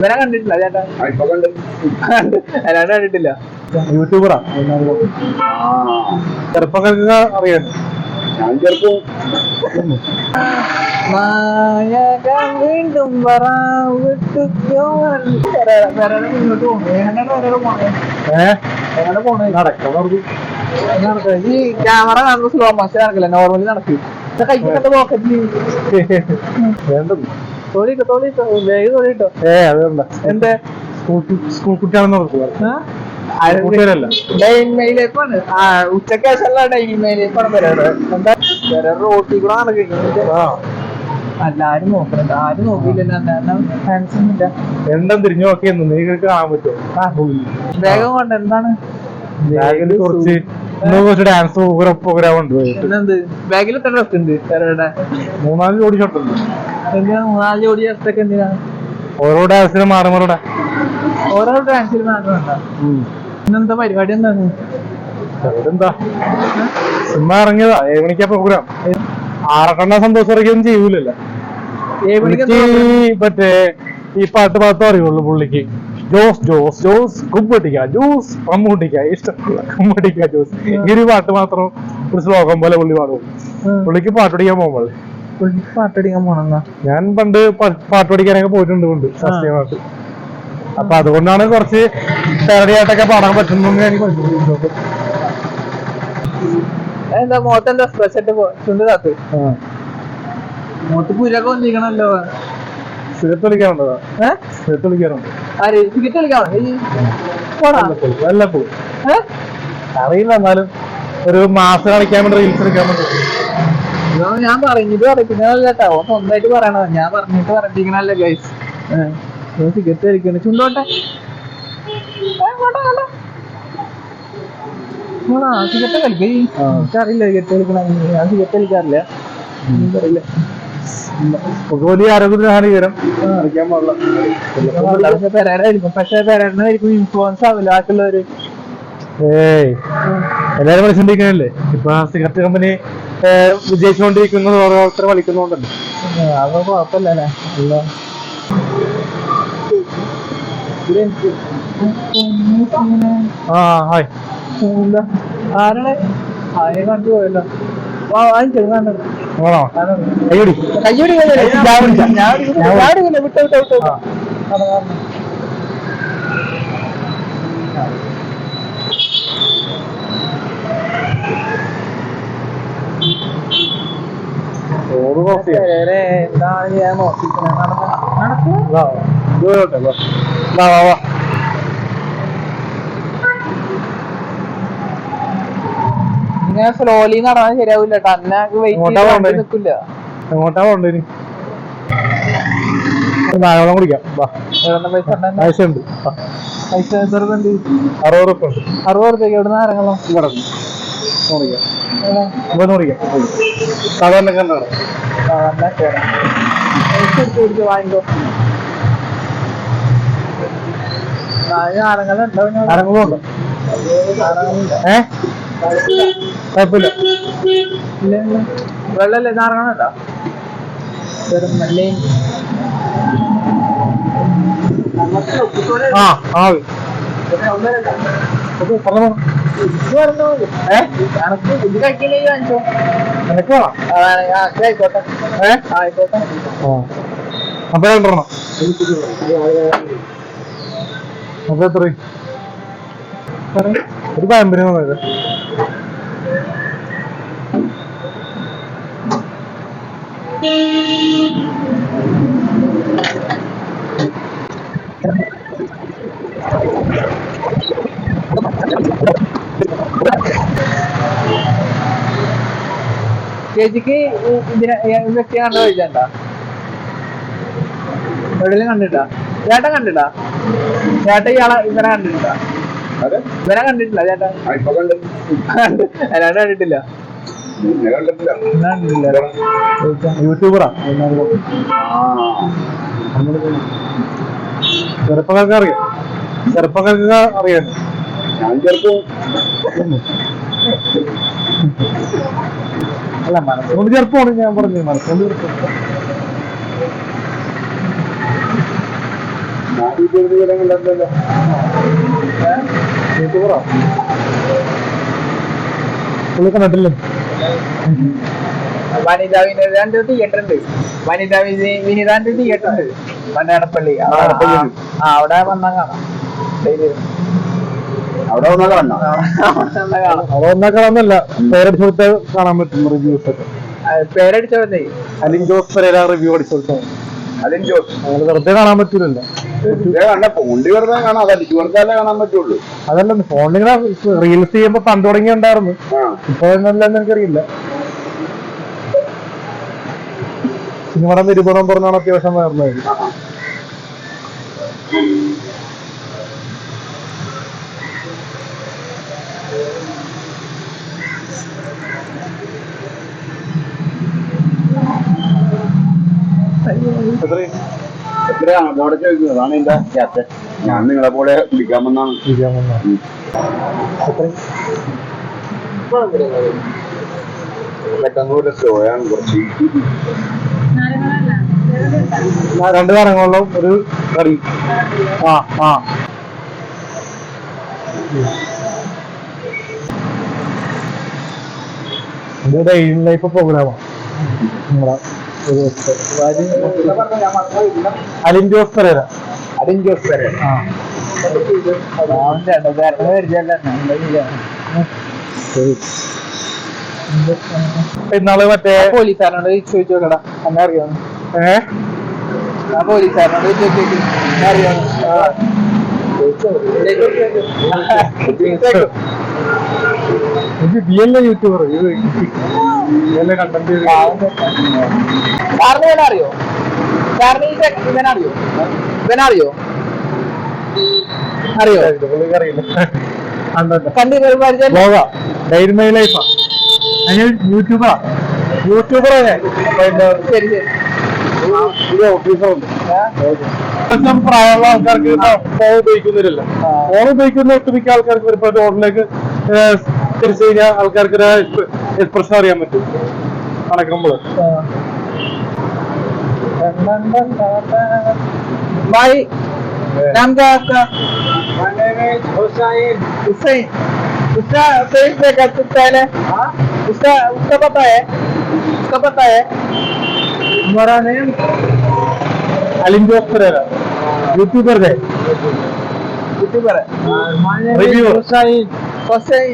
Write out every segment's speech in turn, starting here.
ഇവരെ കണ്ടിട്ടില്ല ചേട്ടാ. കണ്ട്. അല്ലാണ്ട് കണ്ടിട്ടില്ല. യൂട്യൂബറാ? ചെറുപ്പക്കാർക്ക് അറിയാം. ഞാൻ ചെറുപ്പം. മായകം വീണ്ടും. ഈ ക്യാമറ കാണുമ്പോ സ്ലോ മോഷൻ നടക്കില്ല നോർമലി നടക്കും. കൈക്കൊക്കെ പോക്കറ്റിൽ. വേണ്ടത്. തോളിട്ടോ ഏ എന്തേ? കുട്ടിയാണെന്ന് ഉച്ചയ്ക്ക് റോട്ടിൽ കൂടെ എല്ലാരും ആരും നോക്കിയില്ല തിരിഞ്ഞു നോക്കിയെന്ന് നിങ്ങൾക്ക് കാണാൻ പറ്റുമോ? ആ, വേഗം കൊണ്ട്? എന്താണ്? ബാഗിൽ കുറച്ച് ഡാൻസ് പ്രോഗ്രാം ഉണ്ട് എന്ത് ബാഗിൽ എത്ര ഡ്രസ് ഉണ്ട്? മൂന്നാൽ ജോഡി ഷോട്ട് ഉണ്ട്. എന്തിനാ മൂന്നാൽ ജോഡി ഡ്രസ്സൊക്കെ എന്തിനാ? ഓരോ ഡാൻസിനും മാറും മാറി ഓരോ ഡാൻസിൽ മാറുന്നുണ്ടോ ഇന്നെന്താ പരിപാടി എന്താണ് എന്താ സിനിമ ഇറങ്ങിയതാ ഏഴ് മണിക്കാ പ്രോഗ്രാം ആറെണ്ണ സന്തോഷം ഇറക്കിയൊന്നും ചെയ്യൂലല്ലോ. മറ്റേ ഈ പാട്ട് മാത്രം അറിയുള്ളൂ പുള്ളിക്ക്. ജോസ് ജോസ് ജോസ് കുമ്പട്ടിക്ക ജോസ് മമ്മൂട്ടിക്ക ഇഷ്ടമുള്ള കുമ്പട്ടിക്ക ജോസ്. ഈ ഒരു പാട്ട് മാത്രം ഒരു ശ്ലോകം പോലെ പുള്ളി പാടും. പുള്ളിക്ക് പാട്ട് പഠിക്കാൻ പോകുമ്പോൾ. പാട്ടടിക്കാൻ പോണെന്നാ ഞാൻ പണ്ട് പാട്ട് പഠിക്കാനൊക്കെ പോയിട്ടുണ്ട് കൊണ്ട് ശാസ്ത്രീയമായിട്ട്. അപ്പൊ അതുകൊണ്ടാണ് കുറച്ച് പേരടിയായിട്ടൊക്കെ പാടാൻ എനിക്ക് മനസ്സിലായി എന്താ ചുണ്ട് താത്ത്? പുരൊക്കെ വന്നിരിക്കണല്ലോ. സിഗരറ്റ് കളിക്കാറുണ്ടോ സിഗരറ്റ് കളിക്കാറുണ്ട് ആര് കളിക്കാണോ അറിയില്ല എന്നാലും ഒരു മാസം കളിക്കാൻ വേണ്ടി റീൽസ് എടുക്കാൻ വേണ്ടി. ഞാൻ പറഞ്ഞിട്ട് പറയിപ്പിക്കണല്ല ഓൻ സ്വന്തമായിട്ട് പറയണോ ഞാൻ പറഞ്ഞിട്ട് പറഞ്ഞിരിക്കണല്ലേ ഗൈസ് സിഗരറ്റ് വലിക്കണ ചുണ്ടോട്ടെ സിഗരറ്റ് വലിക്ക. എനിക്കറിയില്ല സിഗരറ്റ് വലിക്കണ ഞാൻ സിഗരറ്റ് വലിക്കാറില്ല. എനിക്കറിയില്ല. വലിയ ആരോഗ്യത്തിന് ഹാനികരം കളിക്കാൻ പാടില്ല. പക്ഷെ പെരേരായിരിക്കും. പക്ഷെ പെരേരനായിരിക്കും ഇൻഫ്ലുവൻസ് ആവില്ല. ബാക്കിയുള്ളവര് ഏയ്. എല്ലാരും ചിന്തിക്കണല്ലേ ഇപ്പൊ സിഗരറ്റ് കമ്പനി വിജയിച്ചുകൊണ്ടിരിക്കുന്നത് ഓരോരുത്തർ കളിക്കുന്നോണ്ടല്ലേ അത് കുഴപ്പമില്ലല്ലേ ആ ഹായ്. ആരാണ്? ആരെ കണ്ടു പോയല്ലോ. അയ്യോടി കയ്യോടി. ഞാൻ വിട്ടോ വിട്ടോ വിട്ടോ. ചോറ് കോഫി എന്താണ് ഞാൻ നോക്കിക്കുന്നത് ഇങ്ങനെ സ്ലോലി നടന്നാൽ ശരിയാവില്ല പോണ്ടേ? വെയിറ്റ് നിൽക്കില്ല എങ്ങോട്ടാ പോണ്ടേനി നാളെ കുടിക്കാം. പൈസ ഉണ്ട്. പൈസ എത്ര ഉണ്ട്? അറുപത് റുപ്യ ഉണ്ട്. അറുപത് രൂപയ്ക്ക് എവിടെ നിന്ന്. ഇറങ്ങണം ഇവിടെ കുടിക്കാം ഇവിടെ കുടിക്കാം സാധാരണ കണ്ടാണ് ആ, എന്നാ ശരി. പൈസ എടുത്ത് കൊടുത്ത് വാങ്ങിക്കോ ആരെങ്കിലും ഏ? കുഴപ്പമില്ല. വെള്ളല്ലേ നാരങ്ങളുണ്ടോ വെറും വെള്ളയും ആ ആവി. ഓക്കെ അപ്പൊ രണ്ടെണ്ണം അപ്പൊ എത്ര ഒരു പഴമ്പരി ചേച്ചിക്ക് വ്യക്തിയെ കണ്ടു ചോദിച്ചണ്ട എവിടെയും കണ്ടിട്ടാ ചേട്ടൻ കണ്ടിട്ടാ ചേട്ടൻ ഇയാളെ ഇവനെ കണ്ടിട്ടാ ഇവരെ ഇവനെ കണ്ടിട്ടില്ല ചേട്ടാ അല്ലാണ്ട് കണ്ടിട്ടില്ല. യൂട്യൂബറാ? ചെറുപ്പക്കാർക്ക് അറിയാം. ചെറുപ്പക്കാർക്ക് അറിയാം. ഞാൻ ചെറുപ്പം. അല്ല മനസ്സുകൊണ്ട് ചെറുപ്പമാണ് ഞാൻ പറഞ്ഞത് മനസ്സുകൊണ്ട് ചെറുപ്പം ഞാൻ യൂട്യൂബിൽ ഇതുവരെ കണ്ടിട്ടില്ലല്ലോ യൂട്യൂബറാ പുള്ളി കണ്ടിട്ടില്ലേ വനിതാ വിനോദാണ്ട് തിയേറ്റർ ഉണ്ട് വനിതാ തിയേറ്റർ ഉണ്ട് മണ്ണാടപ്പള്ളി ആ. അവിടെ വന്നാൽ കാണാം. അവിടെ വന്നാൽ കാണണം അവിടെ വന്നാ? കാണാം അവിടെ ഒന്നാ കാണാന്നല്ല പേരടിച്ചു കൊടുത്താൽ കാണാൻ പറ്റും റിവ്യൂസ് ഒക്കെ. അലിൻ ജോസ് പെരേര റിവ്യൂ അടിച്ചു കൊടുത്താൽ അലിൻ ജോസ്. അങ്ങനെ വെറുതെ കാണാൻ പറ്റൂലല്ലോ. ഇതേ കണ്ട ഫോണിൽ വെറുതെ കാണാം. അത് കൊടുത്താലേ കാണാൻ പറ്റുള്ളൂ. അതല്ല ഫോണിലിങ്ങനെ റീൽസ് ചെയ്യുമ്പോ പണ്ട് തുടങ്ങി ഉണ്ടായിരുന്നു ഇപ്പൊ എനിക്കറിയില്ല. സിനിമയുടെ നിരൂപണം പറഞ്ഞാണ് അത്യാവശ്യം വരുന്നത് എത്രയാണ് അതോടെ ചോദിക്കുന്നത്. അതാണ് എന്റെ ഞാൻ നിങ്ങളെ പോലെ കൂടെ സ്ലോ ആണ് കുറച്ച്. രണ്ട് കറങ്ങളിലും ഒരു കറി ആ ആ. ഇത് ഡെയിലി ലൈഫ് പ്രോഗ്രാമാണ് നമ്മളെ അലിൻ ജോസ് പെരേര. അലിൻ ജോസ് പെരേര. ഇന്നാൾ മറ്റേ പോലീസുകാരനോട് ചോദിച്ചു നോക്കടാ. എന്നെ അറിയാം? ഏ? ആ പോലീസുകാരനോട് ചോദിച്ചു നോക്കി. എന്നെ അറിയാം? യൂട്യൂബർ സാറിന് ഇവനെ അറിയോ? സാറിന് ഈ ചെക്ക- ഇവനെ അറിയോ? ഇവനെ അറിയോ? അറിയോ? കണ്ടി? ഡെയിലി മൈ ലൈഫാ ഞാൻ യൂട്യൂബറാ യൂട്യൂബറാ ഞാൻ അപ്പൊ എന്റെ ശരി ശരി. ഒരു ഓഫീസറുണ്ട് ഏറ്റവും പ്രായമുള്ള ആൾക്കാർക്ക് ഫോൺ ഉപയോഗിക്കുന്നില്ല ഫോൺ ഉപയോഗിക്കുന്ന ഒട്ടുമിക്ക ആൾക്കാർക്ക് ഒരു റോഡിലേക്ക് തിരിച്ചു കഴിഞ്ഞാൽ ആൾക്കാർക്ക് ഒരു എക്സ്പ്രഷൻ അറിയാൻ പറ്റും നടക്കുമ്പോൾ भाई नाम क्या है आपका हुसैन हुसैन उसका फेस देखा तुम पहले उसका उसका पता है उसका पता है हमारा name Alin Jose Pereira YouTuber है यूट्यूबर है Reviewer. हुसैन हुसैन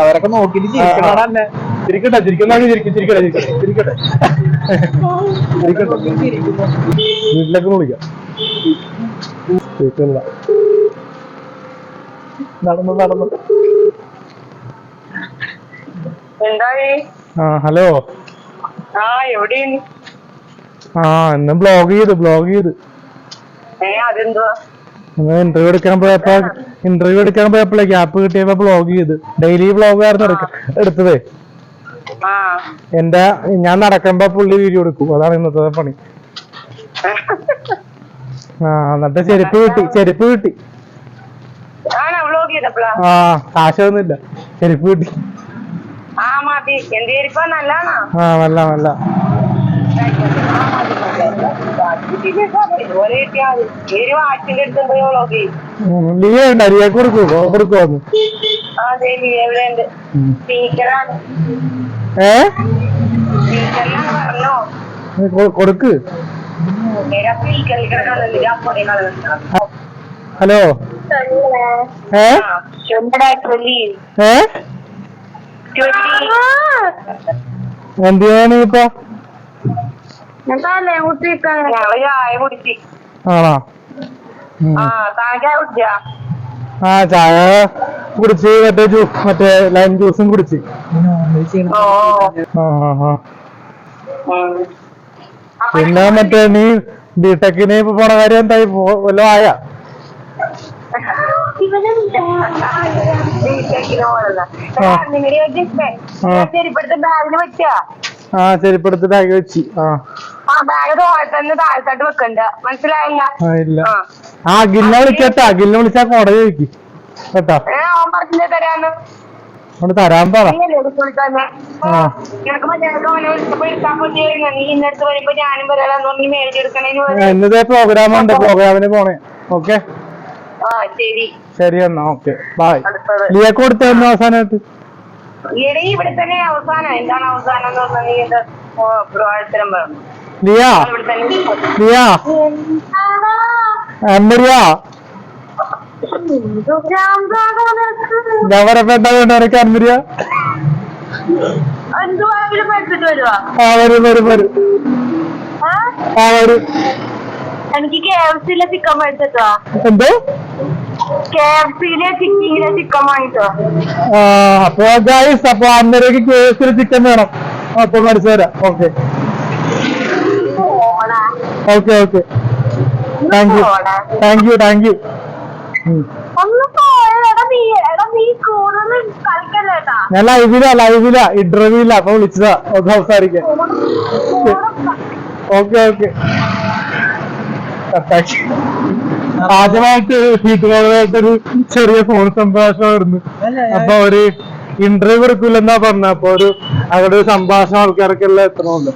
അവരൊക്കെ നോക്കിട്ട് ചിരിക്കണോടാ എന്നെ ചിരിക്കട്ടെ ചിരിക്കുന്നാണെങ്കിൽ ചിരിക്കും ചിരിക്കട്ടെ ചിരിക്കട്ടെ ചിരിക്കുന്നു വീട്ടിലേക്ക് വിളിക്കാം കേൾക്കുന്നില്ല നടന്നു നടന്നു. എന്തായി? ആ ഹലോ. ആ എവിടെയാണ് ആ ബ്ലോഗ് ചെയ്ത് ബ്ലോഗ് ചെയ്ത്. ഏ അതെന്തുവാ? ഇന്റർവ്യൂ എടുക്കാൻ പോയപ്പോ ഇന്റർവ്യൂ എടുക്കാൻ പോയപ്പോഴേ ഗ്യാപ്പ് കിട്ടിയപ്പോ ബ്ലോഗ് ചെയ്ത്. ഡെയിലി ബ്ലോഗ് ആയിരുന്നു എടുത്തത്. എന്റെ ഞാൻ നടക്കുമ്പോ പുള്ളി വീഡിയോ എടുക്കും. അതാണ് ഇന്നത്തെ പണി. ആ എന്നിട്ട് ചെരുപ്പ് കിട്ടി. ചെരുപ്പ് കിട്ടി. ആ കാശൊന്നുമില്ല. ചെരുപ്പ് കിട്ടി. ആ മതി. എന്റെ ആ നല്ല നല്ല. ഇതുപോലെ കിട്ടിയാ മതി ഈ വാച്ചിന്റെ അടുത്ത് പോയി വ്ലോഗ് ചെയ്യും ഉം, നീ വേണ്ട അരിയൊക്കെ കൊടുക്കുവോ കൊടുക്കുവോന്ന് ആ. ശരി എവിടെയുണ്ട് സ്പീക്കറാണ് ഏ സ്പീക്കറിലാണ് പറഞ്ഞോ നീ കൊ- കൊടുക്ക് ഹലോ ഏ ചൊല്ലടാ ചൊല്ലി ഏ ചൊല്ലി എന്ത് ചെയ്യാനാ ഇപ്പൊ? ഞങ്ങൾ ചായ കുടിച്ച്. ആണോ? ഉം. ആ താൻ ചായ കുടിച്ചാ? ആ ചായ കുടിച്ച് മറ്റേ ജ്യൂസ് മറ്റേ ലൈം ജ്യൂസും കുടിച്ച്. ആ ആ ആ. പിന്നെ മറ്റേ നീ ബിടെക്കിന് ഇപ്പൊ പോണ കാര്യം എന്തായി? വല്ല ആയ. ചെരുപ്പെടുത്ത് ബാഗിൽ വെച്ചാ? ആ ശരിപ്പെടുത്ത് ബാഗ് വെച്ചി. ആ. ആ ബാഗ് തോളെ തന്നെ താഴത്തോട്ട് വെക്കണ്ട. മനസ്സിലായില്ല? ആ, ഗില്ല വിളിക്കട്ടാ. ഗില്ല വിളിച്ചാ കോടതി ചോദിക്കും. കേട്ടാ. പറഞ്ഞില്ല തരാന്ന്? അവിടെ തരാൻ പറ. ഇന്നത്തെ പ്രോഗ്രാം ഉണ്ട്. പ്രോഗ്രാമിന് പോണേ. ഓക്കെ ശരി. എന്നാ. ഓക്കെ ബായ് ലിയ കൊടുത്തായിരുന്നു അവസാനമായിട്ട് ഇവിടെ തന്നെ അവസാനം. എന്താണ് അവസാനം എന്ന് പറഞ്ഞാൽ നീ എന്താ പറഞ്ഞു. നിയാ തന്നെ ലിയ അമ്മരിയ ഞാൻ പറയപ്പെട്ട വേണ്ട എനിക്ക് അമ്മരിയ എന്തുവായാലും പഠിച്ചിട്ട് വരുവാ ആ വരും വരും വരും. ആ? ആ വരും. എനിക്ക് കെ എഫ് സിയിലെ ചിക്കൻ മേടിച്ചോ എന്തോ? കെ എഫ് സിയിലെ ചിക്കിങ്ങിലെ ചിക്കൻ വാങ്ങിച്ചോ? അപ്പൊ ഗൈസ് അപ്പൊ അന്നേരക്ക് കേസിൽ ചിക്കൻ വേണം. അപ്പൊ മേടിച്ചു തരാം. Okay okay okay thank you thank you thank you ഞാൻ ലൈവില ലൈവില ലൈവില ഇന്റർവ്യൂല അപ്പൊ വിളിച്ചതാ. ഒന്ന് സംസാരിക്കാൻ ഓക്കെ ഓക്കെ ആദ്യമായിട്ട് വീട്ടുകാരുമായിട്ടൊരു ചെറിയ ഫോൺ സംഭാഷണമായിരുന്നു. അപ്പൊ ഒരു ഇന്റർവ്യൂ കൊടുക്കില്ലെന്നാ പറഞ്ഞ. അപ്പൊ ഒരു അവിടെ ഒരു സംഭാഷണം ആൾക്കാരൊക്കെ എല്ലാം എത്തണമല്ലോ